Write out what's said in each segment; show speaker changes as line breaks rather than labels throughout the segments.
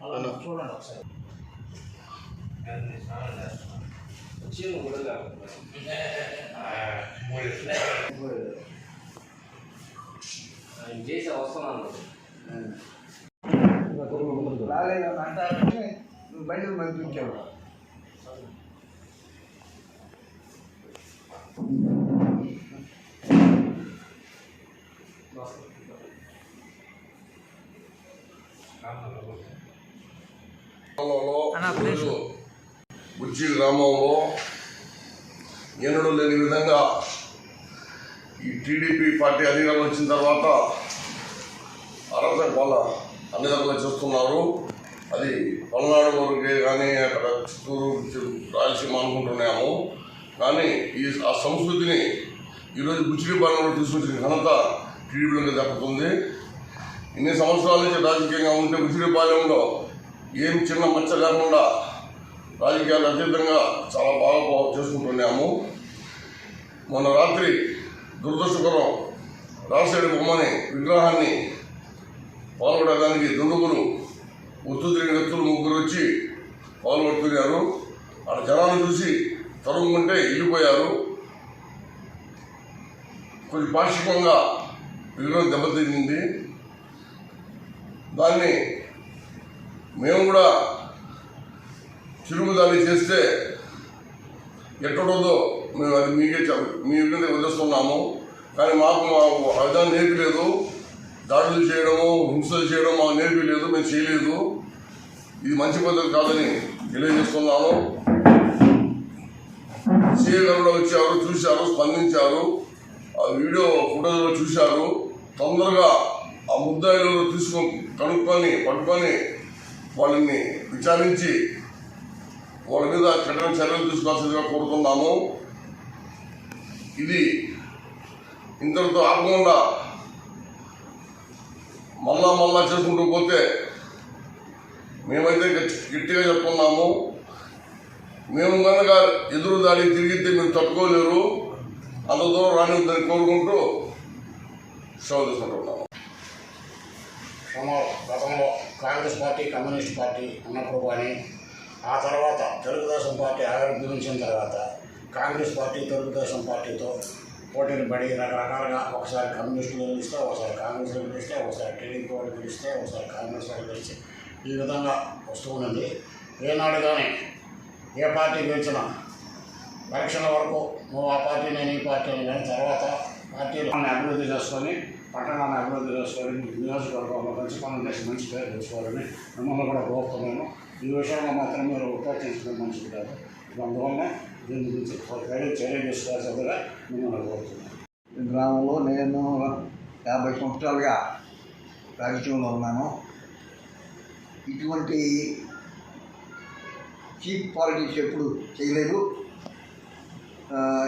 అలా చూడండి ఒకసారి చీము కూడా లేకపోతే ఆయన చేసి వస్తున్నాను
రాలేదని అంటారంటే నువ్వు బండి పంపించావు
గ్రామంలో ఈరోజు బుజ్జి గ్రామంలో ఎన్నడూ లేని విధంగా ఈ టీడీపీ పార్టీ అధికారం వచ్చిన తర్వాత అరవై వాళ్ళ అన్ని రకాలుగా చేస్తున్నారు. అది పల్నాడు వరకే కానీ అక్కడ చిత్తూరు రాయలసీమ అనుకుంటున్నాము. కానీ ఈ ఆ సంస్కృతిని ఈరోజు బుచ్చిడిపాలెంలో తీసుకొచ్చిన ఘనత టీడీపీలో దక్కుతుంది. ఇన్ని సంవత్సరాల నుంచి రాజకీయంగా ఉంటే బుచ్చిడిపాలెంలో ఏం చిన్న మచ్చ లేకుండా రాజకీయాలు అతీతంగా చాలా బాగా చేసుకుంటున్నాము. మొన్న రాత్రి దురదృష్టకరం రాజశేఖర బొమ్మని విగ్రహాన్ని పాల్గొనడానికి దుండుగురు ఒత్తుదిరిగిన వ్యక్తులు ముగ్గురు వచ్చి పాల్గొడుతున్నారు అక్కడ జనాలు చూసి తరుముకుంటే వెళ్ళిపోయారు కొంచెం పాక్షికంగా విగ్రహం దెబ్బతింది దాన్ని మేము కూడా తిరుగుదాన్ని చేస్తే ఎక్కడుందో మేము అది మీకే చెప్- మీ మీద వదిలేస్తున్నాము కానీ మాకు మా విధానం నేర్పలేదు దాడులు చేయడము హింసలు చేయడం మాకు నేర్పలేదు మేము చేయలేదు. ఇది మంచి పద్ధతి కాదని తెలియజేస్తున్నాను సీఏ గారు వచ్చారు చూశారు స్పందించారు. ఆ వీడియో ఫోటోలో చూశారు. తొందరగా ఆ ముద్దాయిలో తీసుకొని కనుక్కొని పట్టుకొని వాళ్ళని విచారించి వాళ్ళ మీద కఠిన చర్యలు తీసుకోవాల్సిందిగా కోరుతున్నాము. ఇది ఇంతటితో ఆగకుండా మళ్ళా మళ్ళా చేసుకుంటూ పోతే మేమైతే గట్టి- గట్టిగా చెప్తున్నాము మేము కనుక ఎదురు దాడి తిరిగితే మీరు తట్టుకోలేరు. అంత దూరం రానిద్దని కోరుకుంటూ సెలవు తీసుకుంటున్నాము
సుమారు గతంలో కాంగ్రెస్ పార్టీ కమ్యూనిస్ట్ పార్టీ ఉన్నప్పుడు కానీ ఆ తర్వాత తెలుగుదేశం పార్టీ ఆవిర్భవించిన తర్వాత కాంగ్రెస్ పార్టీ తెలుగుదేశం పార్టీతో పోటీలు పడి రకరకాలుగా ఒకసారి కమ్యూనిస్టులు గెలిస్తే ఒకసారి కాంగ్రెస్లో గెలిస్తే ఒకసారి టీడీపీ వాళ్ళు గెలిస్తే ఒకసారి కాంగ్రెస్ వాళ్ళు గెలిచి ఈ విధంగా వస్తూ ఉన్నది ఏనాడు కానీ ఏ పార్టీ గెలిచినా ఎలక్షన్ల వరకు నువ్వు ఆ పార్టీ నేను ఈ పార్టీ అని కానీ తర్వాత పార్టీలను అభివృద్ధి చేసుకొని పట్టణాన్ని అభివృద్ధి చేసుకొని నియోజకవర్గంలో మంచి పనులు చేసి మంచి పేరు తెచ్చుకోవాలని మిమ్మల్ని కూడా కోరుతున్నాను ఈ విషయంలో మాత్రం మీరు ఉపయోగించడం మంచిది కాదు అందువల్ల దీని గురించి చర్య చర్య తీసుకోవాల్సిందిగా మిమ్మల్ని కోరుతున్నాను.
గ్రామంలో నేను యాభై సంవత్సరాలుగా రాజకీయంలో ఉన్నాను. ఇటువంటి చీప్ పాలిటిక్స్ ఎప్పుడు చేయలేదు.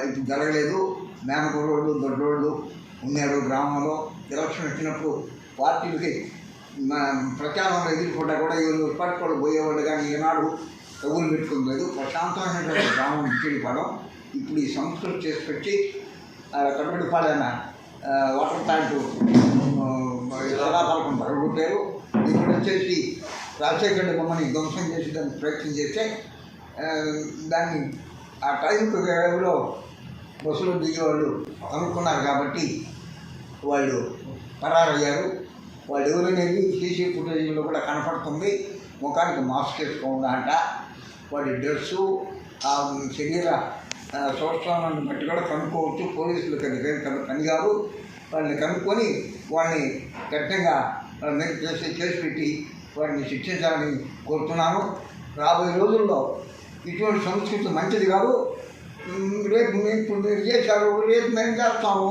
ఇప్పుడు జరగలేదు. మేనకురోళ్ళు దొడ్డోళ్ళు ఉన్నారు గ్రామంలో. ఎలక్షన్ వచ్చినప్పుడు పార్టీలకి ప్రచారంలో ఎదుర్కొంటా కూడా వీళ్ళు పట్టుకోవడం పోయేవాళ్ళు కానీ ఏనాడు కబుర్లు పెట్టుకోలేదు ప్రశాంతమైనటువంటి గ్రామం ఇచ్చేది ఇప్పుడు ఈ సంస్కృతి చేసుకొచ్చి కట్టడిపాలైన వాటర్ ప్లాంట్ జలాపాలకం పడగొట్టారు ఇప్పుడు వచ్చేసి రాజశేఖర బొమ్మని ధ్వంసం చేసి దాన్ని ప్రయత్నం చేస్తే దాన్ని ఆ టైంకి ఎవరో బస్సులో దిగేవాళ్ళు అనుకున్నారు కాబట్టి వాళ్ళు పరారయ్యారు. వాళ్ళు ఎవరనేది సీసీ ఫుటేజ్లో కూడా కనపడుతుంది. ముఖానికి మాస్క్ వేసుకోకుండా అంట వాడి డ్రెస్సు ఆ శరీర ఆ, బట్టి కూడా కనుక్కోవచ్చు. పోలీసులు కను కనిగారు. వాళ్ళని కనుక్కొని వాళ్ళని కఠినంగా వాళ్ళ మీద చేసి పెట్టి వాడిని శిక్షించాలని కోరుతున్నాను. రాబోయే రోజుల్లో ఇటువంటి సంస్కృతి మంచిది కాదు. రేపు మేము ఇప్పుడు మీరు చేశారు రేపు మేము చేస్తాము.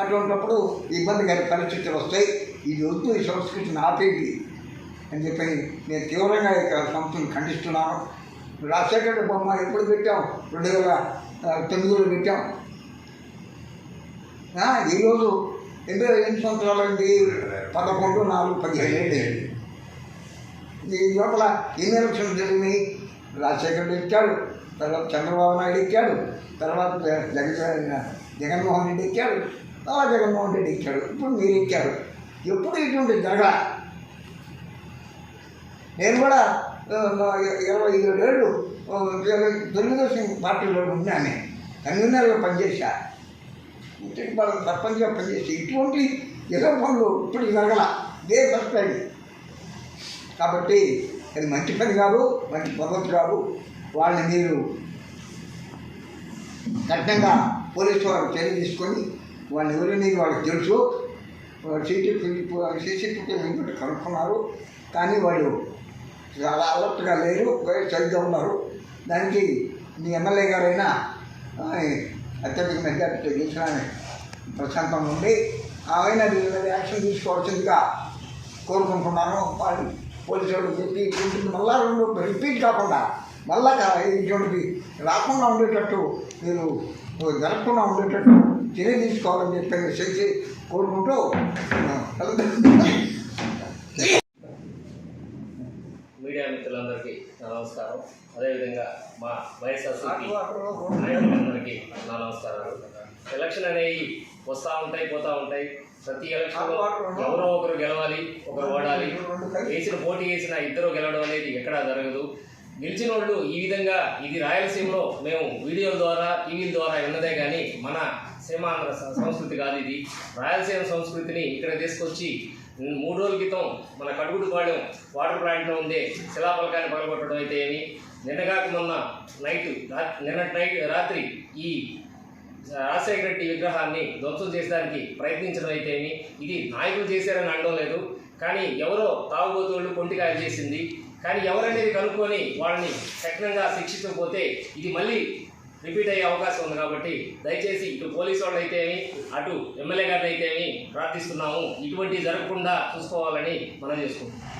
అటువంటిప్పుడు ఇబ్బందికర పరిస్థితులు వస్తాయి. ఇది వద్దు ఈ సంస్కృతిని ఆపేది అని చెప్పి నేను తీవ్రంగా ఈ సంస్థను ఖండిస్తున్నాను. రాజశేఖర బొమ్మ ఎప్పుడు పెట్టాం? రెండు వేల తొమ్మిదిలో పెట్టాం. ఈరోజు ఎన్ని ఎన్ని సంవత్సరాలండి పదకొండు నాలుగు పదిహేను ఏళ్ళు ఈ లోపల ఎన్ని ఎలక్షన్లు జరిగినాయి రాజశేఖర్ రెడ్డి ఎక్కాడు. తర్వాత చంద్రబాబు నాయుడు ఎక్కాడు. తర్వాత జగన్ జగన్మోహన్ రెడ్డి ఎక్కాడు. తర్వాత జగన్మోహన్ రెడ్డి ఎక్కాడు. ఇప్పుడు మీరు ఎక్కారు. ఎప్పుడు ఇటువంటి జరగ నేను కూడా ఇరవై ఏడు ఏళ్ళు తెలుగుదేశం పార్టీలో ఉన్నాను. కన్వీనర్గా పనిచేశా. ఇంటికి సర్పంచ్గా పనిచేసి ఇటువంటి ఇతర పనులు ఇప్పుడు జరగల. ఇదే ఫస్ట్ కాబట్టి అది మంచి పని కాదు మంచి పద్ధతి కాదు. వాళ్ళని మీరు కఠినంగా పోలీసు వారు చర్య తీసుకొని వాళ్ళని ఎవరిని వాళ్ళకి తెలుసు. సీసీ సీసీ కనుక్కున్నారు. కానీ వాళ్ళు చాలా అలర్ట్గా లేరు సరిగ్గా ఉన్నారు. దానికి మీ ఎమ్మెల్యే గారైనా అత్యధిక మెజార్టీతో గెలిచిన ప్రశాంతంగా ఉండి ఆయన యాక్షన్ తీసుకోవాల్సిందిగా కోరుకుంటున్నాను. వాళ్ళు పోలీసు చెప్పి ఇటువంటి మళ్ళా రెండు రిపీట్ కాకుండా మళ్ళా ఇటువంటి రాకుండా ఉండేటట్టు మీరు జరగకుండా ఉండేటట్టు చర్య తీసుకోవాలని చెప్పి చేసి కోరుకుంటూ
మీడియా మిత్రులందరికీ నమస్కారం. అదేవిధంగా మా వైఎస్ఆర్సీపీ నాయకులందరికీ నా నమస్కారాలు. ఎలక్షన్ అనేవి వస్తూ ఉంటాయి పోతూ ఉంటాయి. ప్రతి ఎలక్షన్లో ఎవరో ఒకరు గెలవాలి ఒకరు ఓడాలి. వేసిన పోటీ వేసిన ఇద్దరు గెలవడం అనేది ఎక్కడా జరగదు. గెలిచిన వాళ్ళు ఈ విధంగా ఇది రాయలసీమలో మేము వీడియోల ద్వారా టీవీల ద్వారా విన్నదే కానీ మన సీమాంధ్ర సంస్కృతి కాదు ఇది. రాయలసీమ సంస్కృతిని ఇక్కడ తీసుకొచ్చి మూడు రోజుల క్రితం మన కడుగుడుపాళెం వాటర్ ప్లాంట్లో ఉండే శిలాపలకాన్ని పగలగొట్టడం అయితే ఏమి? నిన్నగాక మొన్న నైట్ నిన్నటి నైట్ రాత్రి ఈ రాజశేఖర రెడ్డి విగ్రహాన్ని ధ్వంసం చేసడానికి ప్రయత్నించడం అయితేమి ఇది నాయకులు చేశారని అనడం లేదు. కానీ ఎవరో తాగుబోతులు కొంటికాయ చేసింది. కానీ ఎవరనేది కనుక్కొని వాళ్ళని కఠినంగా శిక్షించకపోతే ఇది మళ్ళీ రిపీట్ అయ్యే అవకాశం ఉంది కాబట్టి దయచేసి ఇటు పోలీసు వాళ్ళు అయితేమి అటు ఎమ్మెల్యే గారిని అయితేమి ప్రార్థిస్తున్నాము. ఇటువంటివి జరగకుండా చూసుకోవాలని మనం చేసుకుంటున్నాం.